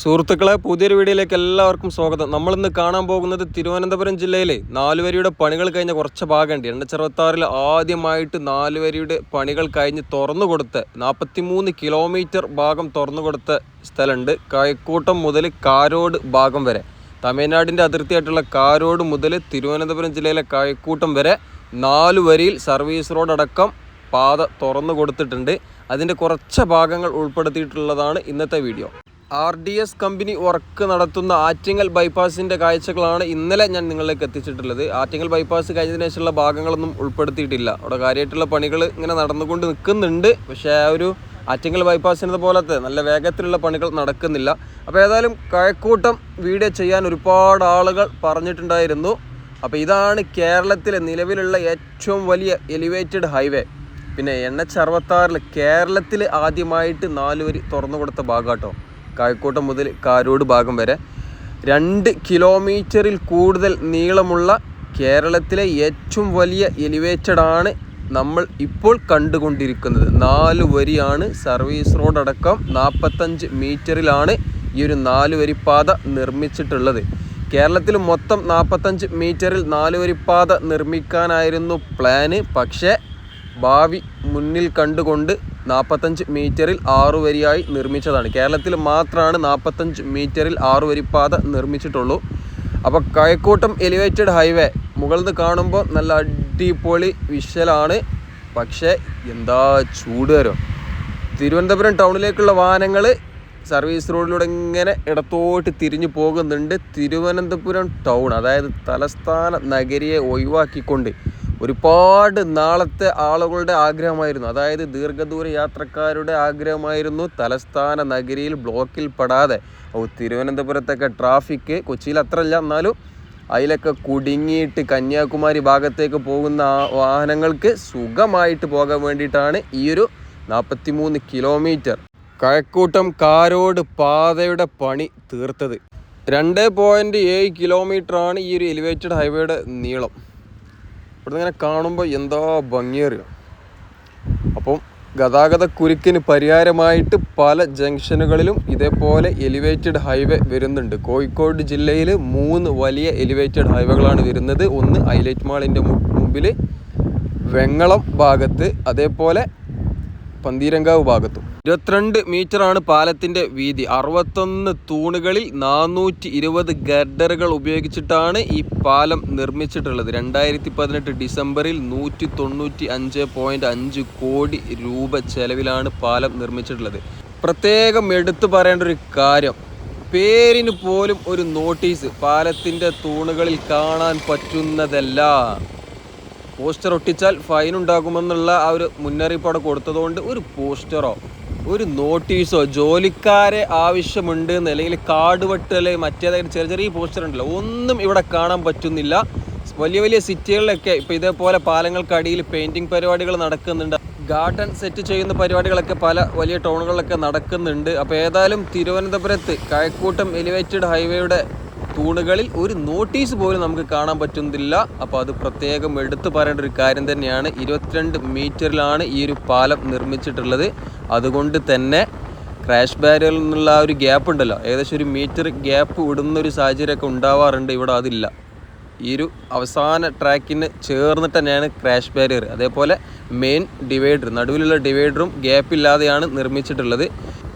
സുഹൃത്തുക്കളെ പുതിയൊരു വീഡിയോയിലേക്ക് എല്ലാവർക്കും സ്വാഗതം. നമ്മളിന്ന് കാണാൻ പോകുന്നത് തിരുവനന്തപുരം ജില്ലയിലെ നാലുവരിയുടെ പണികൾ കഴിഞ്ഞ കുറച്ച് ഭാഗമുണ്ട്. എണ്ണച്ചെറുപത്താറിൽ ആദ്യമായിട്ട് നാലുവരിയുടെ പണികൾ കഴിഞ്ഞ് തുറന്നു കൊടുത്ത നാൽപ്പത്തിമൂന്ന് കിലോമീറ്റർ ഭാഗം തുറന്നു കൊടുത്ത സ്ഥലമുണ്ട്. കായക്കൂട്ടം മുതൽ കാരോട് ഭാഗം വരെ. തമിഴ്നാടിന്റെ അതിർത്തിയായിട്ടുള്ള കാരോട് മുതൽ തിരുവനന്തപുരം ജില്ലയിലെ കായക്കൂട്ടം വരെ നാലുവരിയിൽ സർവീസ് റോഡ് അടക്കം പാത തുറന്നു കൊടുത്തിട്ടുണ്ട് അതിന്റെ കുറച്ച് ഭാഗങ്ങൾ ഉൾപ്പെടുത്തിയിട്ടുള്ളതാണ് ഇന്നത്തെ video. R D S company work നടത്തുന്ന ആറ്റിങ്ങൽ ബൈപ്പാസിന്റെ കാഴ്ചകളാണ് ഇന്നലെ ഞാൻ നിങ്ങളിലേക്ക് എത്തിച്ചിട്ടുള്ളത്. ആറ്റിങ്ങൽ ബൈപ്പാസ് കഴിഞ്ഞതിന് ശേഷമുള്ള ഭാഗങ്ങളൊന്നും ഉൾപ്പെടുത്തിയിട്ടില്ല. അവിടെ കാര്യമായിട്ടുള്ള പണികൾ ഇങ്ങനെ നടന്നുകൊണ്ട് നിൽക്കുന്നുണ്ട്. പക്ഷേ ആ ഒരു ആറ്റിങ്ങൽ ബൈപ്പാസിനത് പോലത്തെ നല്ല വേഗത്തിലുള്ള പണികൾ നടക്കുന്നില്ല. അപ്പോൾ ഏതായാലും കഴക്കൂട്ടം വീഡിയോ ചെയ്യാൻ ഒരുപാട് ആളുകൾ പറഞ്ഞിട്ടുണ്ടായിരുന്നു. അപ്പോൾ ഇതാണ് കേരളത്തിലെ നിലവിലുള്ള ഏറ്റവും വലിയ എലിവേറ്റഡ് ഹൈവേ പിന്നെ എൻ എച്ച് അറുപത്താറിൽ കേരളത്തിൽ ആദ്യമായിട്ട് നാലുവരി തുറന്നു കൊടുത്ത ഭാഗാട്ടോ കായക്കോട്ടം മുതൽ കാരോട് ഭാഗം വരെ രണ്ട് കിലോമീറ്ററിൽ കൂടുതൽ നീളമുള്ള കേരളത്തിലെ ഏറ്റവും വലിയ എലിവേറ്റഡ് ആണ് നമ്മൾ ഇപ്പോൾ കണ്ടുകൊണ്ടിരിക്കുന്നത്. നാല് വരിയാണ് സർവീസ് റോഡ് അടക്കം നാൽപ്പത്തഞ്ച് മീറ്ററിലാണ് ഈ ഒരു നാല് പാത നിർമ്മിച്ചിട്ടുള്ളത്. കേരളത്തിൽ മൊത്തം നാൽപ്പത്തഞ്ച് മീറ്ററിൽ നാല് വരിപ്പാത നിർമ്മിക്കാനായിരുന്നു പ്ലാന്. പക്ഷേ ഭാവി മുന്നിൽ കണ്ടുകൊണ്ട് നാൽപ്പത്തഞ്ച് മീറ്ററിൽ ആറു വരിയായി നിർമ്മിച്ചതാണ്. കേരളത്തിൽ മാത്രമാണ് നാൽപ്പത്തഞ്ച് മീറ്ററിൽ ആറു വരിപ്പാത നിർമ്മിച്ചിട്ടുള്ളൂ. അപ്പോൾ കഴക്കൂട്ടം എലിവേറ്റഡ് ഹൈവേ മുകളിൽ നിന്ന് കാണുമ്പോൾ നല്ല അടിപൊളി വിഷ്വലാണ്. പക്ഷേ എന്താ ചൂട് വരും. തിരുവനന്തപുരം ടൗണിലേക്കുള്ള വാഹനങ്ങൾ സർവീസ് റോഡിലൂടെ ഇങ്ങനെ ഇടത്തോട്ട് തിരിഞ്ഞു പോകുന്നുണ്ട്. തിരുവനന്തപുരം ടൗൺ അതായത് തലസ്ഥാന നഗരിയെ ഒഴിവാക്കിക്കൊണ്ട് ഒരുപാട് നാളത്തെ ആളുകളുടെ ആഗ്രഹമായിരുന്നു. അതായത് ദീർഘദൂര യാത്രക്കാരുടെ ആഗ്രഹമായിരുന്നു തലസ്ഥാന നഗരിയിൽ ബ്ലോക്കിൽ പെടാതെ. തിരുവനന്തപുരത്തൊക്കെ ട്രാഫിക്ക് കൊച്ചിയിൽ അത്രയല്ല എന്നാലും അതിലൊക്കെ കുടുങ്ങിയിട്ട് കന്യാകുമാരി ഭാഗത്തേക്ക് പോകുന്ന വാഹനങ്ങൾക്ക് സുഖമായിട്ട് പോകാൻ വേണ്ടിയിട്ടാണ് ഈ ഒരു നാൽപ്പത്തിമൂന്ന് കിലോമീറ്റർ. കഴക്കൂട്ടം കാരോട് പാതയുടെ പണി തീർത്തത്. രണ്ട് പോയിന്റ് ഏഴ് കിലോമീറ്ററാണ് ഈ ഒരു എലിവേറ്റഡ് ഹൈവേയുടെ നീളം. ഇവിടുന്ന് ഇങ്ങനെ കാണുമ്പോൾ എന്താ ഭംഗിയേറിയ? അപ്പം ഗതാഗത കുരുക്കിന് പരിഹാരമായിട്ട് പല ജംഗ്ഷനുകളിലും ഇതേപോലെ എലിവേറ്റഡ് ഹൈവേ വരുന്നുണ്ട്. കോഴിക്കോട് ജില്ലയിൽ മൂന്ന് വലിയ എലിവേറ്റഡ് ഹൈവേകളാണ് വരുന്നത്. ഒന്ന് ഹൈലൈറ്റ് മാളിന്റെ മുമ്പിൽ വെങ്ങളം ഭാഗത്ത് അതേപോലെ പന്തീരങ്കാവ് ഭാഗത്തും. ഇരുപത്തിരണ്ട് മീറ്ററാണ് പാലത്തിന്റെ വീതി. അറുപത്തൊന്ന് തൂണുകളിൽ നാനൂറ്റി ഇരുപത് ഗർഡറുകൾ ഉപയോഗിച്ചിട്ടാണ് ഈ പാലം നിർമ്മിച്ചിട്ടുള്ളത്. രണ്ടായിരത്തി പതിനെട്ട് ഡിസംബറിൽ നൂറ്റി തൊണ്ണൂറ്റി അഞ്ച് പോയിന്റ് അഞ്ച് കോടി രൂപ ചെലവിലാണ് പാലം നിർമ്മിച്ചിട്ടുള്ളത്. പ്രത്യേകം എടുത്തു പറയേണ്ട ഒരു കാര്യം പേരിന് പോലും ഒരു നോട്ടീസ് പാലത്തിന്റെ തൂണുകളിൽ കാണാൻ പറ്റുന്നതല്ല. പോസ്റ്റർ ഒട്ടിച്ചാൽ ഫൈൻ ഉണ്ടാകുമെന്നുള്ള ആ ഒരു മുന്നറിയിപ്പ് അവിടെ കൊടുത്തതുകൊണ്ട് ഒരു പോസ്റ്ററോ ഒരു നോട്ടീസോ ജോലിക്കാരെ ആവശ്യമുണ്ട് എന്ന് അല്ലെങ്കിൽ കാർഡ് അല്ലെങ്കിൽ മറ്റേതായിട്ട് ചെറിയ ചെറിയ പോസ്റ്റർ ഉണ്ടല്ലോ ഒന്നും ഇവിടെ കാണാൻ പറ്റുന്നില്ല. വലിയ വലിയ സിറ്റികളിലൊക്കെ ഇപ്പോൾ ഇതേപോലെ പാലങ്ങൾക്കടിയിൽ പെയിന്റിങ് പരിപാടികൾ നടക്കുന്നുണ്ട്. ഗാർഡൻ സെറ്റ് ചെയ്യുന്ന പരിപാടികളൊക്കെ പല വലിയ ടൗണുകളിലൊക്കെ നടക്കുന്നുണ്ട്. അപ്പോൾ ഏതായാലും തിരുവനന്തപുരത്ത് കഴക്കൂട്ടം എലിവേറ്റഡ് ഹൈവേയുടെ തൂണുകളിൽ ഒരു നോട്ടീസ് പോലും നമുക്ക് കാണാൻ പറ്റുന്നില്ല. അപ്പോൾ അത് പ്രത്യേകം എടുത്തു പറയേണ്ട ഒരു കാര്യം തന്നെയാണ്. ഇരുപത്തിരണ്ട് മീറ്ററിലാണ് ഈ ഒരു പാലം നിർമ്മിച്ചിട്ടുള്ളത്. അതുകൊണ്ട് തന്നെ ക്രാഷ് ബാരിയറിൽ നിന്നുള്ള ആ ഒരു ഗ്യാപ്പ് ഉണ്ടല്ലോ. ഏകദേശം ഒരു മീറ്റർ ഗ്യാപ്പ് വിടുന്ന ഒരു സാഹചര്യമൊക്കെ ഉണ്ടാവാറുണ്ട്. ഇവിടെ അതില്ല. ഈ ഒരു അവസാന ട്രാക്കിന് ചേർന്നിട്ട് തന്നെയാണ് ക്രാഷ് ബാരിയർ അതേപോലെ മെയിൻ ഡിവൈഡർ നടുവിലുള്ള ഡിവൈഡറും ഗ്യാപ്പില്ലാതെയാണ് നിർമ്മിച്ചിട്ടുള്ളത്.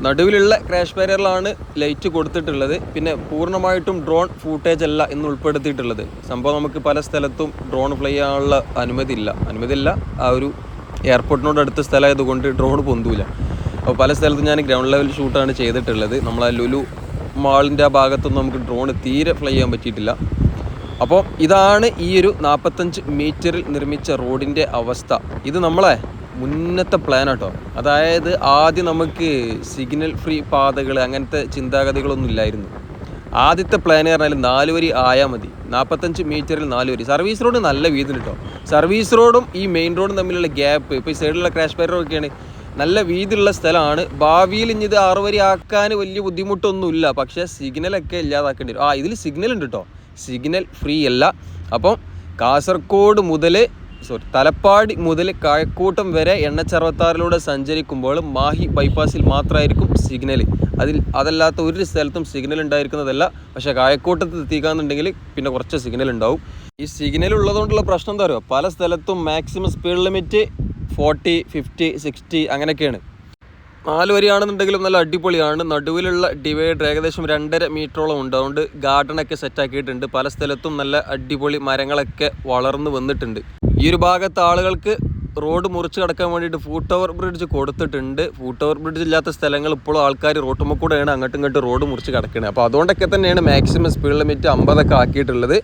നടുവിലുള്ള ക്രാഷ് ബാരിയറിലാണ് ലൈറ്റ് കൊടുത്തിട്ടുള്ളത്. പിന്നെ പൂർണമായിട്ടും ഡ്രോൺ ഫൂട്ടേജ് അല്ല എന്ന് ഉൾപ്പെടുത്തിയിട്ടുള്ളത്. സംഭവം നമുക്ക് പല സ്ഥലത്തും ഡ്രോൺ ഫ്ലൈ ചെയ്യാനുള്ള അനുമതി ഇല്ല അനുമതി ഇല്ല ആ ഒരു എയർപോർട്ടിനോട് അടുത്ത സ്ഥലമായതുകൊണ്ട് ഡ്രോൺ പൊന്തൂല. അപ്പോൾ പല സ്ഥലത്തും ഞാൻ ഗ്രൗണ്ട് ലെവൽ ഷൂട്ടാണ് ചെയ്തിട്ടുള്ളത്. നമ്മൾ ആ ലുലു മാളിന്റെ ആ ഭാഗത്തൊന്നും നമുക്ക് ഡ്രോൺ തീരെ ഫ്ലൈ ചെയ്യാൻ പറ്റിയിട്ടില്ല. അപ്പോൾ ഇതാണ് ഈ ഒരു നാൽപ്പത്തഞ്ച് മീറ്ററിൽ നിർമ്മിച്ച റോഡിന്റെ അവസ്ഥ. ഇത് നമ്മളെ മുന്നത്തെ പ്ലാൻ കേട്ടോ അതായത് ആദ്യം നമുക്ക് സിഗ്നൽ ഫ്രീ പാതകൾ അങ്ങനത്തെ ചിന്താഗതികളൊന്നും ഇല്ലായിരുന്നു. ആദ്യത്തെ പ്ലാൻ പറഞ്ഞാൽ നാല് വരി ആയാൽ മതി. നാൽപ്പത്തഞ്ച് മീറ്ററിൽ നാല് വരി. സർവീസ് റോഡ് നല്ല വീതി കേട്ടോ സർവീസ് റോഡും ഈ മെയിൻ റോഡും തമ്മിലുള്ള ഗ്യാപ്പ് ഇപ്പോൾ ഈ സൈഡിലുള്ള ക്രാഷ് ബാരിയറൊക്കെയാണ് നല്ല വീതിയുള്ള സ്ഥലമാണ്. ഭാവിയിൽ ഇനി ഇത് ആറ് വരി ആക്കാൻ വലിയ ബുദ്ധിമുട്ടൊന്നുമില്ല. പക്ഷേ സിഗ്നലൊക്കെ ഇല്ലാതാക്കേണ്ടി വരും. ആ ഇതിൽ സിഗ്നൽ ഉണ്ട് കേട്ടോ സിഗ്നൽ ഫ്രീ അല്ല. അപ്പം കാസർഗോഡ് മുതൽ സോറി തലപ്പാടി മുതൽ കഴക്കൂട്ടം വരെ എണ്ണച്ചർവത്താറിലൂടെ സഞ്ചരിക്കുമ്പോൾ മാഹി ബൈപ്പാസിൽ മാത്രമായിരിക്കും സിഗ്നൽ അതിൽ അതല്ലാത്ത ഒരു സ്ഥലത്തും സിഗ്നൽ ഉണ്ടായിരിക്കുന്നതല്ല. പക്ഷേ കായക്കൂട്ടത്ത് എത്തിക്കാന്നുണ്ടെങ്കിൽ പിന്നെ കുറച്ച് സിഗ്നൽ ഉണ്ടാവും. ഈ സിഗ്നൽ ഉള്ളതുകൊണ്ടുള്ള പ്രശ്നം എന്താ പറയുക പല സ്ഥലത്തും maximum speed limit forty fifty sixty അങ്ങനെയൊക്കെയാണ്. നാല് വരിയാണെന്നുണ്ടെങ്കിലും നല്ല അടിപൊളിയാണ്. നടുവിലുള്ള ഡിവൈഡർ ഏകദേശം രണ്ടര മീറ്ററോളം ഉണ്ട്. അതുകൊണ്ട് ഗാർഡനൊക്കെ സെറ്റാക്കിയിട്ടുണ്ട് പല സ്ഥലത്തും നല്ല അടിപൊളി മരങ്ങളൊക്കെ വളർന്നു വന്നിട്ടുണ്ട്. ഈ ഒരു ഭാഗത്ത് ആളുകൾക്ക് റോഡ് മുറിച്ച് കടക്കാൻ വേണ്ടിയിട്ട് ഫൂട്ട് ഓവർ ബ്രിഡ്ജ് കൊടുത്തിട്ടുണ്ട്. ഫൂട്ട് ഓവർ ബ്രിഡ്ജ് ഇല്ലാത്ത സ്ഥലങ്ങൾ ഇപ്പോഴും ആൾക്കാർ റോട്ടുമ്പോൾ കൂടെയാണ് അങ്ങോട്ടും ഇങ്ങോട്ടും റോഡ് മുറിച്ച് കിടക്കുന്നത് അപ്പോൾ അതുകൊണ്ടൊക്കെ തന്നെയാണ് മാക്സിമം സ്പീഡ് ലിമിറ്റ് അമ്പതൊക്കെ ആക്കിയിട്ടുള്ളത്.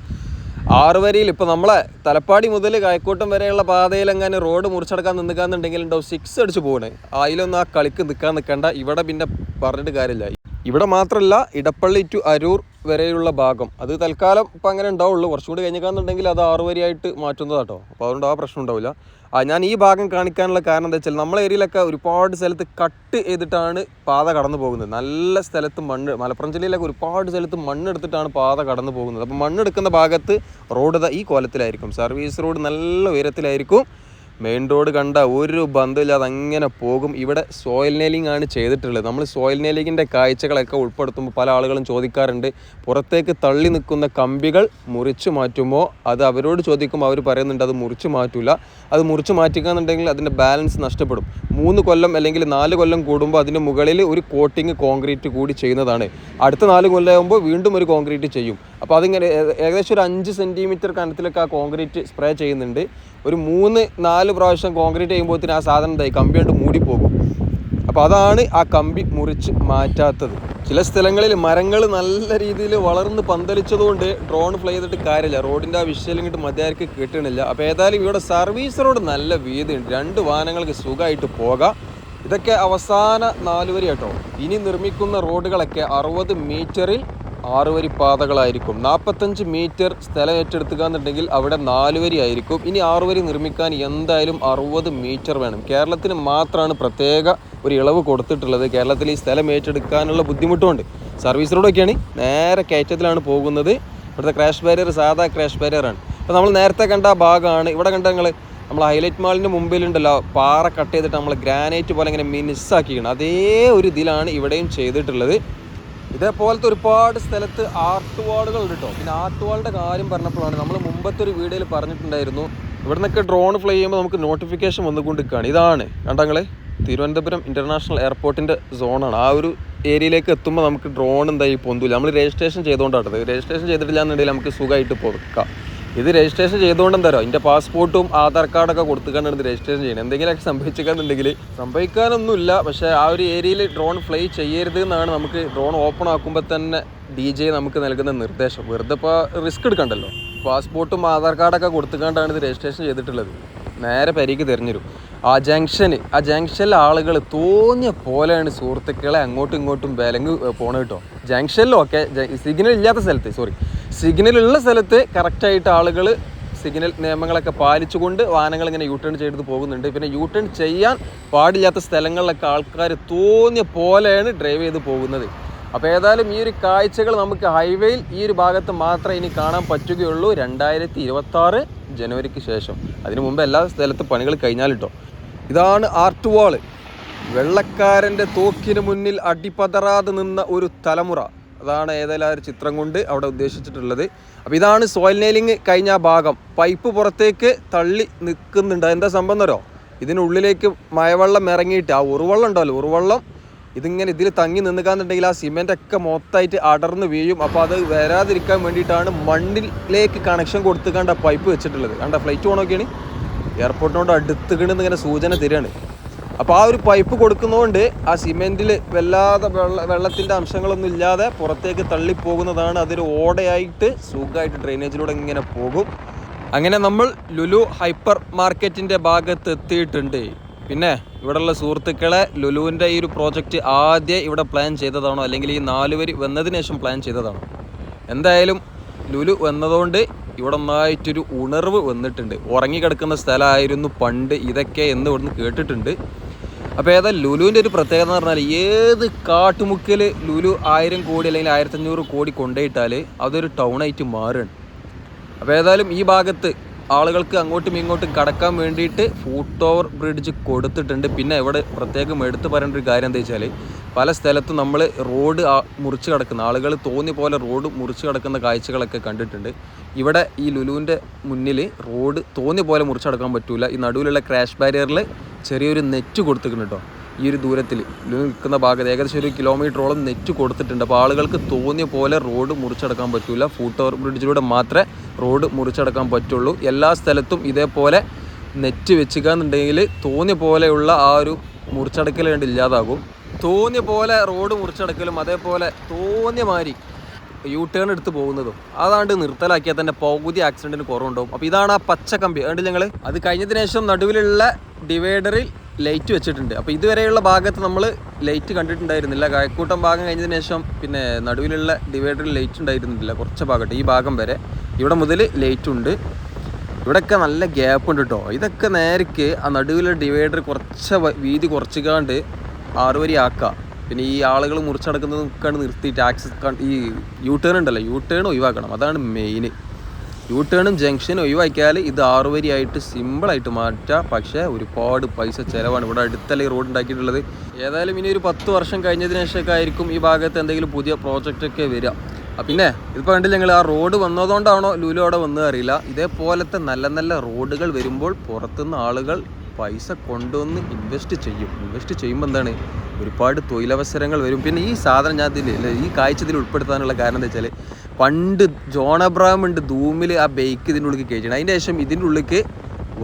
ആറ് വരിയിൽ ഇപ്പോൾ നമ്മളെ തലപ്പാടി മുതൽ കായക്കോട്ടം വരെയുള്ള പാതയിൽ എങ്ങനെ റോഡ് മുറിച്ചടക്കാൻ നിൽക്കാന്നുണ്ടെങ്കിൽ ഉണ്ടാവും സിക്സ് അടിച്ച് പോകണേ അതിലൊന്നും ആ കളിക്ക് നിൽക്കാൻ നിൽക്കണ്ട ഇവിടെ പിന്നെ പറഞ്ഞിട്ട് കാര്യമില്ല. ഇവിടെ മാത്രമല്ല ഇടപ്പള്ളി ടു അരൂർ വരെയുള്ള ഭാഗം. അത് തൽക്കാലം ഇപ്പം അങ്ങനെ ഉണ്ടാവുള്ളൂ. കുറച്ചും കൂടി കഴിഞ്ഞേക്കാന്നുണ്ടെങ്കിൽ അത് ആറ് വരിയായിട്ട് മാറ്റുന്നതാട്ടോ. അപ്പോൾ അതുകൊണ്ട് ആ പ്രശ്നം ഉണ്ടാവില്ല. ആ ഞാൻ ഈ ഭാഗം കാണിക്കാനുള്ള കാരണം എന്താ വെച്ചാൽ നമ്മളെ ഏരിയയിലൊക്കെ ഒരുപാട് സ്ഥലത്ത് കട്ട് ചെയ്തിട്ടാണ് പാത കടന്നു പോകുന്നത്. നല്ല സ്ഥലത്ത് മണ്ണ് മലപ്പുറം ജില്ലയിലൊക്കെ ഒരുപാട് സ്ഥലത്ത് മണ്ണെടുത്തിട്ടാണ് പാത കടന്നു പോകുന്നത്. അപ്പോൾ മണ്ണെടുക്കുന്ന ഭാഗത്ത് റോഡ് ഈ കോലത്തിലായിരിക്കും. സർവീസ് റോഡ് നല്ല ഉയരത്തിലായിരിക്കും. മെയിൻ റോഡ് കണ്ട ഒരു ബന്ധമില്ലാതെ അങ്ങനെ പോകും. ഇവിടെ സോയിൽ നെയിലിംഗ് ആണ് ചെയ്തിട്ടുള്ളത്. നമ്മൾ സോയിൽ നെയിലിങ്ങിന്റെ കാഴ്ചകളൊക്കെ ഉൾപ്പെടുത്തുമ്പോൾ പല ആളുകളും ചോദിക്കാറുണ്ട് പുറത്തേക്ക് തള്ളി നിൽക്കുന്ന കമ്പികൾ മുറിച്ച് മാറ്റുമോ? അത് അവരോട് ചോദിക്കുമ്പോൾ അവർ പറയുന്നുണ്ട് അത് മുറിച്ച് മാറ്റില്ല അത് മുറിച്ച് മാറ്റിക്കാന്നുണ്ടെങ്കിൽ അതിന്റെ ബാലൻസ് നഷ്ടപ്പെടും. മൂന്ന് കൊല്ലം അല്ലെങ്കിൽ നാല് കൊല്ലം കൂടുമ്പോൾ അതിന്റെ മുകളിൽ ഒരു കോട്ടിങ് കോൺക്രീറ്റ് കൂടി ചെയ്യുന്നതാണ്. അടുത്ത നാല് കൊല്ലമാകുമ്പോൾ വീണ്ടും ഒരു കോൺക്രീറ്റ് ചെയ്യും. അപ്പോൾ അതിങ്ങനെ ഏകദേശം ഒരു അഞ്ച് സെന്റിമീറ്റർ കനത്തിലൊക്കെ ആ കോൺക്രീറ്റ് സ്പ്രേ ചെയ്യുന്നുണ്ട്. ഒരു മൂന്ന് നാല് പ്രാവശ്യം കോൺക്രീറ്റ് ചെയ്യുമ്പോഴത്തേന് ആ സാധനം എന്തായി? കമ്പി കണ്ട് മൂടിപ്പോകും. അപ്പോൾ അതാണ് ആ കമ്പി മുറിച്ച് മാറ്റാത്തത്. ചില സ്ഥലങ്ങളിൽ മരങ്ങൾ നല്ല രീതിയിൽ വളർന്ന് പന്തലിച്ചതുകൊണ്ട് ഡ്രോൺ ഫ്ലൈ ചെയ്തിട്ട് കാര്യമില്ല. റോഡിന്റെ ആ വിഷയം ഇങ്ങോട്ട് മതിയാർക്ക് കിട്ടണില്ല അപ്പോൾ ഏതായാലും ഇവിടെ സർവീസ് റോഡ് നല്ല വീതിയുണ്ട്. രണ്ട് വാഹനങ്ങൾക്ക് സുഖമായിട്ട് പോകാം. ഇതൊക്കെ അവസാന നാലുവരി കേട്ടോ ഇനി നിർമ്മിക്കുന്ന റോഡുകളൊക്കെ അറുപത് മീറ്ററിൽ ആറ് വരി പാതകളായിരിക്കും നാൽപ്പത്തഞ്ച് മീറ്റർ സ്ഥലം ഏറ്റെടുത്തുക എന്നുണ്ടെങ്കിൽ അവിടെ നാലുവരി ആയിരിക്കും ഇനി ആറ് വരി നിർമ്മിക്കാൻ എന്തായാലും അറുപത് മീറ്റർ വേണം. കേരളത്തിന് മാത്രമാണ് പ്രത്യേക ഒരു ഇളവ് കൊടുത്തിട്ടുള്ളത്. കേരളത്തിൽ ഈ സ്ഥലം ഏറ്റെടുക്കാനുള്ള ബുദ്ധിമുട്ടുമുണ്ട് സർവീസ് റോഡൊക്കെയാണ് നേരെ കയറ്റത്തിലാണ് പോകുന്നത്. ഇവിടുത്തെ ക്രാഷ് ബാരിയർ സാധാ ക്രാഷ് ബാരിയറാണ് അപ്പോൾ നമ്മൾ നേരത്തെ കണ്ട ഭാഗമാണ്. ഇവിടെ കണ്ട നിങ്ങൾ നമ്മൾ ഹൈലൈറ്റ് മാളിന്റെ മുമ്പിലുണ്ടല്ലോ. പാറ കട്ട് ചെയ്തിട്ട് നമ്മൾ ഗ്രാനൈറ്റ് പോലെ ഇങ്ങനെ മിനിസ്സാക്കിക്കണം അതേ ഒരു ഇതിലാണ് ഇവിടെയും ചെയ്തിട്ടുള്ളത്. ഇതേപോലത്തെ ഒരുപാട് സ്ഥലത്ത് ആർട്ട് വാളുകൾ ഉണ്ട് കേട്ടോ പിന്നെ ആർട്ട് വാളിന്റെ കാര്യം പറഞ്ഞപ്പോഴാണ് നമ്മൾ മുമ്പത്തെ ഒരു വീഡിയോയിൽ പറഞ്ഞിട്ടുണ്ടായിരുന്നു. ഇവിടെ നിന്നൊക്കെ ഡ്രോൺ ഫ്ലൈ ചെയ്യുമ്പോൾ നമുക്ക് നോട്ടിഫിക്കേഷൻ വന്നുകൊണ്ട് നിൽക്കുകയാണ് ഇതാണ് കണ്ടങ്ങളെ? തിരുവനന്തപുരം ഇന്റർനാഷണൽ എയർപോർട്ടിന്റെ സോണാണ് ആ ഒരു ഏരിയയിലേക്ക് എത്തുമ്പോൾ നമുക്ക് ഡ്രോൺ എന്തായി പൊന്തൂല. നമ്മൾ രജിസ്ട്രേഷൻ ചെയ്തുകൊണ്ടാട്ടത് രജിസ്ട്രേഷൻ ചെയ്തിട്ടില്ല എന്നുണ്ടെങ്കിൽ നമുക്ക് സുഖമായിട്ട് പോകാം ഇത് രജിസ്ട്രേഷൻ ചെയ്തുകൊണ്ട് എന്താ എന്റെ പാസ്പോർട്ടും ആധാർ കാർഡൊക്കെ കൊടുത്തുകൊണ്ടാണ് ഇത് രജിസ്ട്രേഷൻ ചെയ്യുന്നത്. എന്തെങ്കിലുമൊക്കെ സംഭവിച്ചിരിക്കുന്നുണ്ടെങ്കിൽ സംഭവിക്കാനൊന്നുമില്ല. പക്ഷേ ആ ഒരു ഏരിയയിൽ ഡ്രോൺ ഫ്ലൈ ചെയ്യരുത് എന്നാണ് നമുക്ക് ഡ്രോൺ ഓപ്പൺ ആക്കുമ്പോൾ തന്നെ ഡി ജെ നമുക്ക് നൽകുന്ന നിർദ്ദേശം. വെറുതെ ഇപ്പോൾ റിസ്ക് എടുക്കണ്ടല്ലോ. പാസ്പോർട്ടും ആധാർ കാർഡൊക്കെ കൊടുത്തുകൊണ്ടാണ് ഇത് രജിസ്ട്രേഷൻ ചെയ്തിട്ടുള്ളത്. നേരെ പരിക്ക് തിരഞ്ഞിരും ആ ജംഗ്ഷന് ആ ജംഗ്ഷനിലെ ആളുകൾ തോന്നിയ പോലെയാണ് സുഹൃത്തുക്കളെ അങ്ങോട്ടും ഇങ്ങോട്ടും വിലങ്ങ് പോണ കേട്ടോ. ജംഗ്ഷനിലൊക്കെ സിഗ്നൽ ഇല്ലാത്ത സ്ഥലത്ത് സോറി സിഗ്നൽ ഉള്ള സ്ഥലത്ത് കറക്റ്റായിട്ട് ആളുകൾ സിഗ്നൽ നിയമങ്ങളൊക്കെ പാലിച്ചുകൊണ്ട് വാഹനങ്ങൾ ഇങ്ങനെ യൂ ടേൺ ചെയ്ത് പോകുന്നുണ്ട്. പിന്നെ യൂ ടേൺ ചെയ്യാൻ പാടില്ലാത്ത സ്ഥലങ്ങളിലൊക്കെ ആൾക്കാർ തോന്നിയ പോലെയാണ് ഡ്രൈവ് ചെയ്ത് പോകുന്നത്. അപ്പോൾ ഏതായാലും ഈ ഒരു കാഴ്ചകൾ നമുക്ക് ഹൈവേയിൽ ഈ ഒരു ഭാഗത്ത് മാത്രമേ ഇനി കാണാൻ പറ്റുകയുള്ളൂ. രണ്ടായിരത്തി ഇരുപത്തി ജനുവരിക്ക് ശേഷം. അതിനു മുമ്പ് എല്ലാ സ്ഥലത്തും പണികൾ കഴിഞ്ഞാലിട്ടോ. ഇതാണ് ആർട്ട് വാൾ വെള്ളക്കാരന്റെ തോക്കിന് മുന്നിൽ അടിപതറാതെ നിന്ന ഒരു തലമുറ. അതാണ് ഏതായാലും ആ ഒരു ചിത്രം കൊണ്ട് അവിടെ ഉദ്ദേശിച്ചിട്ടുള്ളത്. അപ്പോൾ ഇതാണ് സോയിൽ നെയിലിംഗ് കഴിഞ്ഞ ഭാഗം. പൈപ്പ് പുറത്തേക്ക് തള്ളി നിൽക്കുന്നുണ്ട്. എന്താ സംഭവം തരോ ഇതിനുള്ളിലേക്ക് മഴവെള്ളം ഇറങ്ങിയിട്ട് ആ ഉറുവെള്ളം ഉണ്ടല്ലോ ഉറുവെള്ളം ഇതിങ്ങനെ ഇതിൽ തങ്ങി നിന്നുകാന്നുണ്ടെങ്കിൽ ആ സിമെന്റ് ഒക്കെ മൊത്തമായിട്ട് അടർന്ന് വീഴും. അപ്പോൾ അത് വരാതിരിക്കാൻ വേണ്ടിയിട്ടാണ് മണ്ണിലേക്ക് കണക്ഷൻ കൊടുത്തുകൊണ്ട് ആ പൈപ്പ് വെച്ചിട്ടുള്ളത്. കണ്ട ഫ്ലൈറ്റ് പോകണമൊക്കെയാണ് എയർപോർട്ടിനോട് അടുത്തുകണെന്ന് ഇങ്ങനെ സൂചന തരികയാണ്. അപ്പോൾ ആ ഒരു പൈപ്പ് കൊടുക്കുന്നതുകൊണ്ട് ആ സിമെന്റിൽ വല്ലാതെ വെള്ള വെള്ളത്തിന്റെ അംശങ്ങളൊന്നും ഇല്ലാതെ പുറത്തേക്ക് തള്ളിപ്പോകുന്നതാണ് അതൊരു ഓടയായിട്ട് സുഖമായിട്ട് ഡ്രെയിനേജിലൂടെ ഇങ്ങനെ പോകും. അങ്ങനെ നമ്മൾ ലുലു ഹൈപ്പർ മാർക്കറ്റിന്റെ ഭാഗത്ത് എത്തിയിട്ടുണ്ട്. പിന്നെ ഇവിടെയുള്ള സുഹൃത്തുക്കളെ ലുലുവിന്റെ ഈ ഒരു പ്രോജക്റ്റ് ആദ്യം ഇവിടെ പ്ലാൻ ചെയ്തതാണോ? അല്ലെങ്കിൽ ഈ നാലുവരി വന്നതിന് ശേഷം പ്ലാൻ ചെയ്തതാണോ? എന്തായാലും ലുലു വന്നതുകൊണ്ട് ഇവിടെ നന്നായിട്ടൊരു ഉണർവ് വന്നിട്ടുണ്ട്. ഉറങ്ങിക്കിടക്കുന്ന സ്ഥലമായിരുന്നു പണ്ട്. ഇതൊക്കെ എന്ന് ഇവിടുന്ന് കേട്ടിട്ടുണ്ട്. അപ്പോൾ ഏതാ ലുലുവിന്റെ ഒരു പ്രത്യേകത എന്ന് പറഞ്ഞാൽ ഏത് കാട്ടുമുക്കിൽ ലുലു ആയിരം കോടി അല്ലെങ്കിൽ ആയിരത്തഞ്ഞൂറ് കോടി കൊണ്ടുപോയിട്ടാൽ അതൊരു ടൗണായിട്ട് മാറുകയാണ്. അപ്പോൾ ഏതായാലും ഈ ഭാഗത്ത് ആളുകൾക്ക് അങ്ങോട്ടും ഇങ്ങോട്ടും കടക്കാൻ വേണ്ടിയിട്ട് ഫൂട്ട് ഓവർ ബ്രിഡ്ജ് കൊടുത്തിട്ടുണ്ട്. പിന്നെ ഇവിടെ പ്രത്യേകം എടുത്തു പറയേണ്ട ഒരു കാര്യം എന്താ വെച്ചാൽ പല സ്ഥലത്തും നമ്മൾ റോഡ് മുറിച്ച് കിടക്കുന്ന ആളുകൾ തോന്നിയ പോലെ റോഡ് മുറിച്ച് കിടക്കുന്ന കാഴ്ചകളൊക്കെ കണ്ടിട്ടുണ്ട്. ഇവിടെ ഈ ലുലുവിന്റെ മുന്നിൽ റോഡ് തോന്നിയ പോലെ മുറിച്ച് കിടക്കാൻ പറ്റില്ല ഈ നടുവിലുള്ള ക്രാഷ് ബാരിയറിൽ ചെറിയൊരു നെറ്റ് കൊടുത്തിട്ടുണ്ട് കേട്ടോ ഈ ഒരു ദൂരത്തിൽ. നിൽക്കുന്ന ഭാഗത്ത് ഏകദേശം ഒരു കിലോമീറ്ററോളം നെറ്റ് കൊടുത്തിട്ടുണ്ട്. അപ്പോൾ ആളുകൾക്ക് തോന്നിയ പോലെ റോഡ് മുറിച്ചടക്കാൻ പറ്റില്ല ഫൂട്ട് ഓവർ ബ്രിഡ്ജിലൂടെ മാത്രമേ റോഡ് മുറിച്ചടക്കാൻ പറ്റുള്ളൂ. എല്ലാ സ്ഥലത്തും ഇതേപോലെ നെറ്റ് വെച്ചിക്കാന്നുണ്ടെങ്കിൽ തോന്നിയ പോലെയുള്ള ആ ഒരു മുറിച്ചടക്കൽ കണ്ട് ഇല്ലാതാകും. തോന്നിയ പോലെ റോഡ് മുറിച്ചടക്കലും അതേപോലെ തോന്നിയ മാതിരി യു ടേൺ എടുത്ത് പോകുന്നതും അതാണ്ട് നിർത്തലാക്കിയാൽ തന്നെ പകുതി ആക്സിഡന്റിന് കുറവുണ്ടാവും. അപ്പോൾ ഇതാണ് ആ പച്ച കമ്പി അതുകൊണ്ട് ഞങ്ങൾ അത് കഴിഞ്ഞതിന് ശേഷം നടുവിലുള്ള ഡിവൈഡറിൽ ലൈറ്റ് വെച്ചിട്ടുണ്ട്. അപ്പോൾ ഇതുവരെയുള്ള ഭാഗത്ത് നമ്മൾ ലൈറ്റ് കണ്ടിട്ടുണ്ടായിരുന്നില്ല. കായക്കൂട്ടം ഭാഗം കഴിഞ്ഞതിന് ശേഷം പിന്നെ നടുവിലുള്ള ഡിവൈഡറിൽ ലൈറ്റ് ഉണ്ടായിരുന്നില്ല കുറച്ച് ഭാഗത്ത് ഈ ഭാഗം വരെ. ഇവിടെ മുതൽ ലൈറ്റ് ഉണ്ട്. ഇവിടെയൊക്കെ നല്ല ഗ്യാപ്പ് ഉണ്ട് കേട്ടോ ഇതൊക്കെ നേരക്ക് ആ നടുവിലെ ഡിവൈഡർ കുറച്ച് വീതി കുറച്ചുകാണ്ട് ആറുവരി ആക്കുക പിന്നെ ഈ ആളുകൾ മുറിച്ചടക്കുന്നതൊക്കെ നിർത്തി ആക്സസ് ഈ യൂ ടേൺ ഉണ്ടല്ലോ. യൂ ടേൺ ഒഴിവാക്കണം. അതാണ് മെയിൻ യു ടേണും ജംഗ്ഷനും ഒഴിവാക്കിയാൽ ഇത് ആറുവരി ആയിട്ട് സിമ്പിളായിട്ട് മാറ്റാം. പക്ഷേ ഒരുപാട് പൈസ ചിലവാണ് ഇവിടെ അടുത്തല്ല ഈ റോഡ് ഉണ്ടാക്കിയിട്ടുള്ളത്. ഏതായാലും ഇനി ഒരു പത്ത് വർഷം കഴിഞ്ഞതിന് ശേഷമൊക്കെ ആയിരിക്കും ഈ ഭാഗത്ത് എന്തെങ്കിലും പുതിയ പ്രോജക്റ്റൊക്കെ വരിക. പിന്നെ ഇതിപ്പോൾ കണ്ടില്ല ഞങ്ങൾ ആ റോഡ് വന്നതുകൊണ്ടാണോ ലുലു അവിടെ വന്നത് അറിയില്ല. ഇതേപോലത്തെ നല്ല നല്ല റോഡുകൾ വരുമ്പോൾ പുറത്തുനിന്ന് ആളുകൾ പൈസ കൊണ്ടുവന്ന് ഇൻവെസ്റ്റ് ചെയ്യും. ഇൻവെസ്റ്റ് ചെയ്യുമ്പോൾ എന്താണ്? ഒരുപാട് തൊഴിലവസരങ്ങൾ വരും. പിന്നെ ഈ സാധനം ഞാൻ ഇതിൽ ഈ കാഴ്ച ഇതിൽ ഉൾപ്പെടുത്താനുള്ള കാരണം എന്താ വെച്ചാൽ പണ്ട് ജോൺ അബ്രാഹിം ഉണ്ട് ധൂമിൽ ആ ബൈക്ക് ഇതിന്റെ ഉള്ളിൽ കയറ്റിയാണ് അതിന്റെ ശേഷം ഇതിന്റെ ഉള്ളിലേക്ക്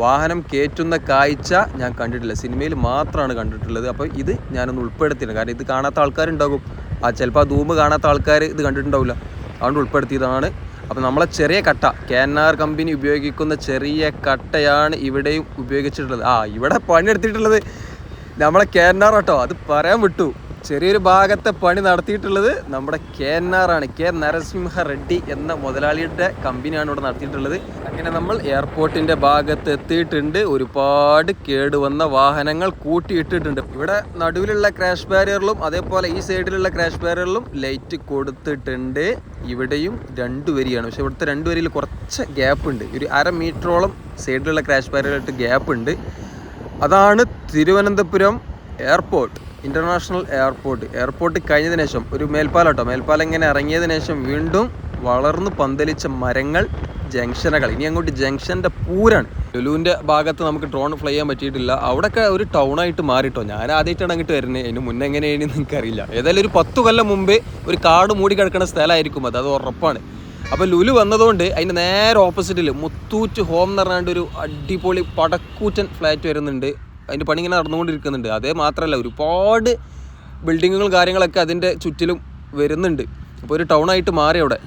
വാഹനം കയറ്റുന്ന കാഴ്ച ഞാൻ കണ്ടിട്ടില്ല. സിനിമയിൽ മാത്രമാണ് കണ്ടിട്ടുള്ളത്. അപ്പോൾ ഇത് ഞാനൊന്ന് ഉൾപ്പെടുത്തിയില്ല കാരണം ഇത് കാണാത്ത ആൾക്കാരുണ്ടാകും. ആ ചിലപ്പോൾ ആ ധൂമ് കാണാത്ത ആൾക്കാർ ഇത് കണ്ടിട്ടുണ്ടാവില്ല. അതുകൊണ്ട് ഉൾപ്പെടുത്തിയതാണ്. അപ്പോൾ നമ്മളെ ചെറിയ കട്ട കെ എൻ ആർ കമ്പനി ഉപയോഗിക്കുന്ന ചെറിയ കട്ടയാണ് ഇവിടെയും ഉപയോഗിച്ചിട്ടുള്ളത്. ആ ഇവിടെ പണിയെടുത്തിട്ടുള്ളത് നമ്മളെ കെ എൻ ആർ കേട്ടോ അത് പറയാൻ വിട്ടു. ചെറിയൊരു ഭാഗത്തെ പണി നടത്തിയിട്ടുള്ളത് നമ്മുടെ കെ എൻ ആർ ആണ്. കെ നരസിംഹ റെഡ്ഡി എന്ന മുതലാളിയുടെ കമ്പനിയാണ് ഇവിടെ നടത്തിയിട്ടുള്ളത്. അങ്ങനെ നമ്മൾ എയർപോർട്ടിന്റെ ഭാഗത്ത് എത്തിയിട്ടുണ്ട്. ഒരുപാട് കേടുവന്ന വാഹനങ്ങൾ കൂട്ടിയിട്ടിട്ടുണ്ട്. ഇവിടെ നടുവിലുള്ള ക്രാഷ് ബാരിയറിലും അതേപോലെ ഈ സൈഡിലുള്ള ക്രാഷ് ബാരിയറിലും ലൈറ്റ് കൊടുത്തിട്ടുണ്ട്. ഇവിടെയും രണ്ട് വരിയാണ്. പക്ഷെ ഇവിടുത്തെ രണ്ടു വരിയിൽ കുറച്ച് ഗ്യാപ്പ് ഉണ്ട്. ഒരു അര മീറ്ററോളം സൈഡിലുള്ള ക്രാഷ് ബാരിയറായിട്ട് ഗ്യാപ്പ് ഉണ്ട്. അതാണ് Thiruvananthapuram airport. International airport airport കഴിഞ്ഞതിന് ശേഷം ഒരു മേൽപ്പാലം കേട്ടോ മേൽപ്പാലം ഇങ്ങനെ ഇറങ്ങിയതിന് ശേഷം വീണ്ടും വളർന്ന് പന്തലിച്ച മരങ്ങൾ ജംഗ്ഷനുകൾ. ഇനി അങ്ങോട്ട് ജംഗ്ഷന്റെ പൂരാണ്. ലുലുവിന്റെ ഭാഗത്ത് നമുക്ക് ഡ്രോൺ ഫ്ലൈ ചെയ്യാൻ പറ്റിയിട്ടില്ല. അവിടെയൊക്കെ ഒരു ടൗണായിട്ട് മാറിട്ടോ ഞാൻ ആദ്യമായിട്ടാണ് അങ്ങോട്ട് വരുന്നത്. അതിന് മുന്നേ എങ്ങനെയാണ് എനിക്കറിയില്ല ഏതായാലും ഒരു പത്ത് കൊല്ലം മുമ്പേ ഒരു കാട് മൂടി കിടക്കുന്ന സ്ഥലമായിരിക്കും അത്. അത് ഉറപ്പാണ്. അപ്പോൾ ലുലു വന്നതുകൊണ്ട് അതിന്റെ നേരെ ഓപ്പോസിറ്റിൽ മുത്തൂറ്റ് ഹോം എന്ന് പറഞ്ഞാണ്ട് ഒരു അടിപൊളി പടക്കൂറ്റൻ ഫ്ലാറ്റ് വരുന്നുണ്ട്. അതിന്റെ പണി ഇങ്ങനെ നടന്നുകൊണ്ടിരിക്കുന്നുണ്ട്. അതേ മാത്രമല്ല ഒരുപാട് ബിൽഡിങ്ങുകളും കാര്യങ്ങളൊക്കെ അതിന്റെ ചുറ്റിലും വരുന്നുണ്ട്. അപ്പോൾ ഒരു ടൗണായിട്ട് മാറി അവിടെ.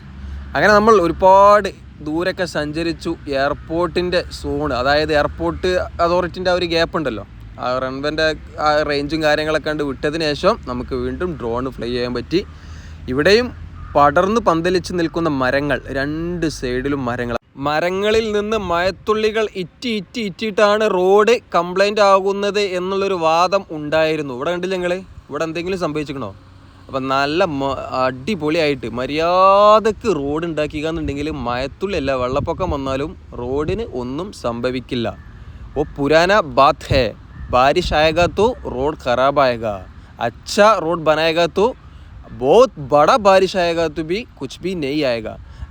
അങ്ങനെ നമ്മൾ ഒരുപാട് ദൂരൊക്കെ സഞ്ചരിച്ചു എയർപോർട്ടിന്റെ സോൺ അതായത് എയർപോർട്ട് അതോറിറ്റിന്റെ ആ ഒരു ഗ്യാപ്പ് ഉണ്ടല്ലോ. ആ റൺവേന്റെ ആ റേഞ്ചും കാര്യങ്ങളൊക്കെ കണ്ട് വിട്ടതിന് ശേഷം നമുക്ക് വീണ്ടും ഡ്രോൺ ഫ്ലൈ ചെയ്യാൻ പറ്റി. ഇവിടെയും പടർന്ന് പന്തലിച്ച് നിൽക്കുന്ന മരങ്ങൾ രണ്ട് സൈഡിലും മരങ്ങൾ മരങ്ങളിൽ നിന്ന് മയത്തുള്ളികൾ ഇറ്റി ഇറ്റി ഇറ്റിയിട്ടാണ് റോഡ് കംപ്ലൈന്റ് ആകുന്നത് എന്നുള്ളൊരു വാദം ഉണ്ടായിരുന്നു. ഇവിടെ കണ്ടില്ല നിങ്ങൾ ഇവിടെ എന്തെങ്കിലും സംഭവിച്ചിക്കണോ അപ്പം നല്ല അടിപൊളിയായിട്ട് മര്യാദയ്ക്ക് റോഡ് ഉണ്ടാക്കിക്കുക എന്നുണ്ടെങ്കിൽ മയത്തുള്ളിയല്ല വെള്ളപ്പൊക്കം വന്നാലും റോഡിന് ഒന്നും സംഭവിക്കില്ല. ഓ പുരാന ബാത് ഹേ ബാരിഷ് ആയക റോഡ് ഖരാബ് അച്ച റോഡ് ബനായക ബോത്ത് ബഡ ബാരിഷ് ആയക ബി കുച്ച് ബി നെയ് ആയക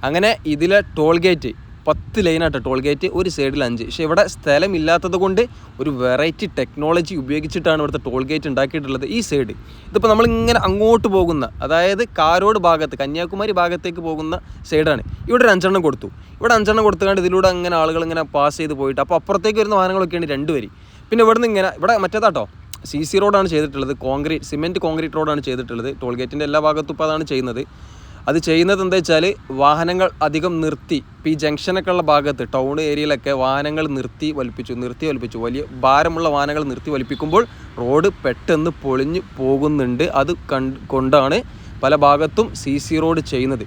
അങ്ങനെ ഇതിലെ ടോൾ ഗേറ്റ്. പത്ത് ലൈനാട്ടോ ടോൾ ഗേറ്റ് ഒരു സൈഡിൽ അഞ്ച്. പക്ഷെ ഇവിടെ സ്ഥലമില്ലാത്തത് കൊണ്ട് ഒരു വെറൈറ്റി ടെക്നോളജി ഉപയോഗിച്ചിട്ടാണ് ഇവിടുത്തെ ടോൾ ഗേറ്റ് ഉണ്ടാക്കിയിട്ടുള്ളത് ഈ സൈഡ്. ഇതിപ്പോൾ നമ്മളിങ്ങനെ അങ്ങോട്ട് പോകുന്ന അതായത് കാരോട് ഭാഗത്ത് കന്യാകുമാരി ഭാഗത്തേക്ക് പോകുന്ന സൈഡാണ്. ഇവിടെ ഒരു അഞ്ചെണ്ണം കൊടുത്തു. ഇവിടെ അഞ്ചെണ്ണം കൊടുത്തുകൊണ്ട് ഇതിലൂടെ അങ്ങനെ ആളുകൾ ഇങ്ങനെ പാസ് ചെയ്ത് പോയിട്ട് അപ്പോൾ അപ്പുറത്തേക്ക് വരുന്ന വാഹനങ്ങളൊക്കെയാണ് രണ്ട് വരി. പിന്നെ ഇവിടുന്ന് ഇങ്ങനെ ഇവിടെ മറ്റേതാട്ടോ സി സി റോഡാണ് ചെയ്തിട്ടുള്ളത് കോൺക്രീറ്റ് സിമെന്റ് കോൺക്രീറ്റ് റോഡാണ് ചെയ്തിട്ടുള്ളത്. ടോൾ ഗേറ്റിന്റെ എല്ലാ ഭാഗത്തും ഇപ്പോൾ അതാണ് ചെയ്യുന്നത്. അത് ചെയ്യുന്നത് എന്താ വെച്ചാൽ വാഹനങ്ങൾ അധികം നിർത്തി ഇപ്പോൾ ഈ ജംഗ്ഷനൊക്കെ ഉള്ള ഭാഗത്ത് ടൗൺ ഏരിയയിലൊക്കെ വാഹനങ്ങൾ നിർത്തി വലിപ്പിച്ചു നിർത്തി വലിപ്പിച്ചു. വലിയ ഭാരമുള്ള വാഹനങ്ങൾ നിർത്തി വലിപ്പിക്കുമ്പോൾ റോഡ് പെട്ടെന്ന് പൊളിഞ്ഞു പോകുന്നുണ്ട്. അത് കൊണ്ടാണ് പല ഭാഗത്തും സി സി റോഡ് ചെയ്യുന്നത്.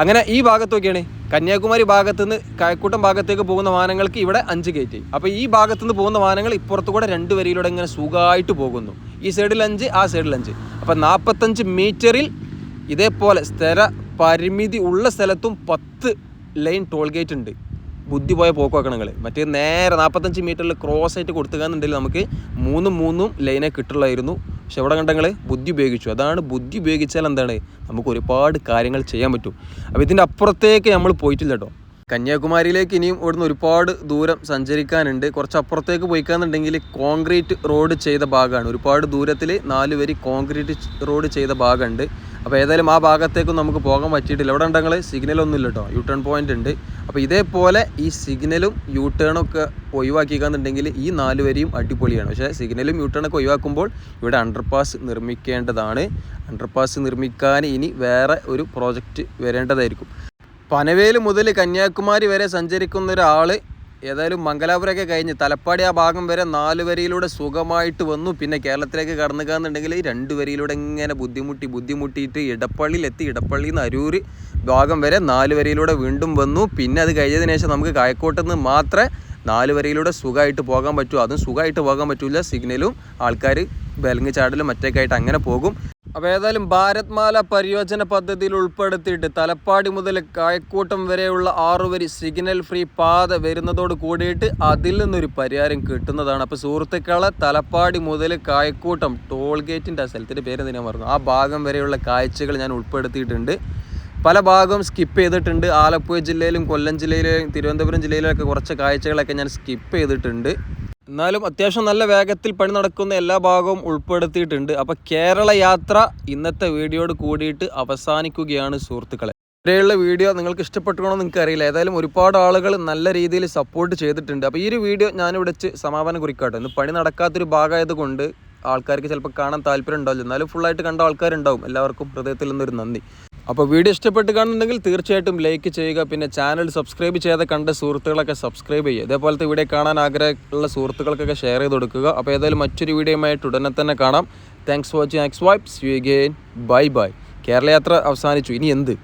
അങ്ങനെ ഈ ഭാഗത്തൊക്കെയാണ് കന്യാകുമാരി ഭാഗത്ത് നിന്ന് കായക്കൂട്ടം ഭാഗത്തേക്ക് പോകുന്ന വാഹനങ്ങൾക്ക് ഇവിടെ അഞ്ച് ഗേറ്റ് അപ്പോൾ ഈ ഭാഗത്ത് നിന്ന് പോകുന്ന വാഹനങ്ങൾ ഇപ്പുറത്ത് കൂടെ രണ്ട് വരിയിലൂടെ ഇങ്ങനെ സുഖമായിട്ട് പോകുന്നു. ഈ സൈഡിൽ അഞ്ച് ആ സൈഡിൽ അഞ്ച് അപ്പം നാൽപ്പത്തഞ്ച് മീറ്ററിൽ ഇതേപോലെ സ്ഥിര പരിമിതി ഉള്ള സ്ഥലത്തും പത്ത് ലൈൻ ടോൾ ഗേറ്റ് ഉണ്ട്. ബുദ്ധി പോയ പോക്ക് വെക്കണം നിങ്ങൾ മറ്റേ നേരെ നാൽപ്പത്തഞ്ച് മീറ്ററിൽ ക്രോസ് ആയിട്ട് കൊടുത്തുകയെന്നുണ്ടെങ്കിൽ നമുക്ക് മൂന്നും മൂന്നും ലൈനെ കിട്ടുള്ളായിരുന്നു. പക്ഷെ എവിടെ കണ്ടങ്ങൾ ബുദ്ധി ഉപയോഗിച്ചു. അതാണ് ബുദ്ധി ഉപയോഗിച്ചാൽ എന്താണ്? നമുക്ക് ഒരുപാട് കാര്യങ്ങൾ ചെയ്യാൻ പറ്റും. അപ്പോൾ ഇതിന്റെ അപ്പുറത്തേക്ക് നമ്മൾ പോയിട്ടില്ല കേട്ടോ. കന്യാകുമാരിയിലേക്ക് ഇനിയും ഇവിടുന്ന് ഒരുപാട് ദൂരം സഞ്ചരിക്കാനുണ്ട്. കുറച്ച് അപ്പുറത്തേക്ക് പോയിക്കാന്നുണ്ടെങ്കിൽ കോൺക്രീറ്റ് റോഡ് ചെയ്ത ഭാഗമാണ്. ഒരുപാട് ദൂരത്തിൽ നാല് വരി കോൺക്രീറ്റ് റോഡ് ചെയ്ത ഭാഗമുണ്ട്. അപ്പോൾ ഏതായാലും ആ ഭാഗത്തേക്കും നമുക്ക് പോകാൻ പറ്റിയിട്ടില്ല. ഇവിടെ ഉണ്ടെങ്കിൽ സിഗ്നലൊന്നും ഇല്ല കേട്ടോ. യു ടേൺ പോയിന്റ് ഉണ്ട്. അപ്പോൾ ഇതേപോലെ ഈ സിഗ്നലും യു ടേണും ഒക്കെ ഒഴിവാക്കിക്കാന്നുണ്ടെങ്കിൽ ഈ നാല് വരിയും അടിപൊളിയാണ്. പക്ഷേ സിഗ്നലും യു ടേണൊക്കെ ഒഴിവാക്കുമ്പോൾ ഇവിടെ അണ്ടർപാസ് നിർമ്മിക്കേണ്ടതാണ്. അണ്ടർപാസ് നിർമ്മിക്കാൻ ഇനി വേറെ ഒരു പ്രോജക്റ്റ് വരേണ്ടതായിരിക്കും. പനവേൽ മുതൽ കന്യാകുമാരി വരെ സഞ്ചരിക്കുന്ന ഒരാൾ ഏതായാലും മംഗലാപുരമൊക്കെ കഴിഞ്ഞ് തലപ്പാടി ആ ഭാഗം വരെ നാല് വരിയിലൂടെ സുഖമായിട്ട് വന്നു. പിന്നെ കേരളത്തിലേക്ക് കടന്നു കാന്നുണ്ടെങ്കിൽ രണ്ട് വരിയിലൂടെ ഇങ്ങനെ ബുദ്ധിമുട്ടി ബുദ്ധിമുട്ടിയിട്ട് ഇടപ്പള്ളിയിലെത്തി. ഇടപ്പള്ളിയിൽ നിന്ന് അരൂർ ഭാഗം വരെ നാല് വരിയിലൂടെ വീണ്ടും വന്നു. പിന്നെ അത് കഴിഞ്ഞതിന് ശേഷം നമുക്ക് കായക്കോട്ട് നിന്ന് മാത്രമേ നാല് വരിയിലൂടെ സുഖമായിട്ട് പോകാൻ പറ്റൂ. അതും സുഖമായിട്ട് പോകാൻ പറ്റില്ല സിഗ്നലും ആൾക്കാർ വിലങ്ങ് ചാടലും മറ്റൊക്കെ ആയിട്ട് അങ്ങനെ പോകും. അപ്പോൾ ഏതായാലും ഭാരത്മാല പരിയോജന പദ്ധതിയിൽ ഉൾപ്പെടുത്തിയിട്ട് തലപ്പാടി മുതൽ കായക്കൂട്ടം വരെയുള്ള ആറുവരി സിഗ്നൽ ഫ്രീ പാത വരുന്നതോട് കൂടിയിട്ട് അതിൽ നിന്നൊരു പരിഹാരം കിട്ടുന്നതാണ്. അപ്പോൾ സുഹൃത്തുക്കളെ തലപ്പാടി മുതൽ കായക്കൂട്ടം ടോൾ ഗേറ്റിന്റെ ആ സ്ഥലത്തിന്റെ പേര് എന്തിനാ പറഞ്ഞു ആ ഭാഗം വരെയുള്ള കാഴ്ചകൾ ഞാൻ ഉൾപ്പെടുത്തിയിട്ടുണ്ട്. പല ഭാഗവും സ്കിപ്പ് ചെയ്തിട്ടുണ്ട്. ആലപ്പുഴ ജില്ലയിലും കൊല്ലം ജില്ലയിലും തിരുവനന്തപുരം ജില്ലയിലൊക്കെ കുറച്ച് കാഴ്ചകളൊക്കെ ഞാൻ സ്കിപ്പ് ചെയ്തിട്ടുണ്ട്. എന്നാലും അത്യാവശ്യം നല്ല വേഗത്തിൽ പണി നടക്കുന്ന എല്ലാ ഭാഗവും ഉൾപ്പെടുത്തിയിട്ടുണ്ട്. അപ്പോൾ കേരള യാത്ര ഇന്നത്തെ വീഡിയോയോട് കൂടിയിട്ട് അവസാനിക്കുകയാണ് സുഹൃത്തുക്കളെ. ഇവരെയുള്ള വീഡിയോ നിങ്ങൾക്ക് ഇഷ്ടപ്പെട്ടുകൊണ്ടോ നിങ്ങൾക്ക് അറിയില്ല ഏതായാലും ഒരുപാട് ആളുകൾ നല്ല രീതിയിൽ സപ്പോർട്ട് ചെയ്തിട്ടുണ്ട്. അപ്പോൾ ഈ ഒരു വീഡിയോ ഞാനിവിടെ വെച്ച് സമാപനം കുറിക്കാട്ടെ. ഇന്ന് പണി നടക്കാത്തൊരു ഭാഗമായത് കൊണ്ട് ആൾക്കാർക്ക് ചിലപ്പോൾ കാണാൻ താല്പര്യം ഉണ്ടാവില്ല എന്നാലും ഫുള്ളായിട്ട് കണ്ട ആൾക്കാരുണ്ടാവും. എല്ലാവർക്കും ഹൃദയത്തിൽ നിന്നൊരു നന്ദി. അപ്പോൾ വീഡിയോ ഇഷ്ടപ്പെട്ട് കാണുന്നുണ്ടെങ്കിൽ തീർച്ചയായിട്ടും ലൈക്ക് ചെയ്യുക പിന്നെ ചാനൽ സബ്സ്ക്രൈബ് ചെയ്യാതെ കണ്ട സുഹൃത്തുക്കളൊക്കെ സബ്സ്ക്രൈബ് ചെയ്യുക. ഇതേപോലത്തെ വീഡിയോ കാണാൻ ആഗ്രഹമുള്ള സുഹൃത്തുക്കൾക്കൊക്കെ ഷെയർ ചെയ്ത് കൊടുക്കുക. അപ്പോൾ ഏതായാലും മറ്റൊരു വീഡിയോയുമായിട്ട് ഉടനെ തന്നെ കാണാം. താങ്ക്സ് ഫോർ വാച്ചിങ് എക്സ് wipes you again bye bye Kerala യാത്ര അവസാനിച്ചു. ഇനി എന്ത്?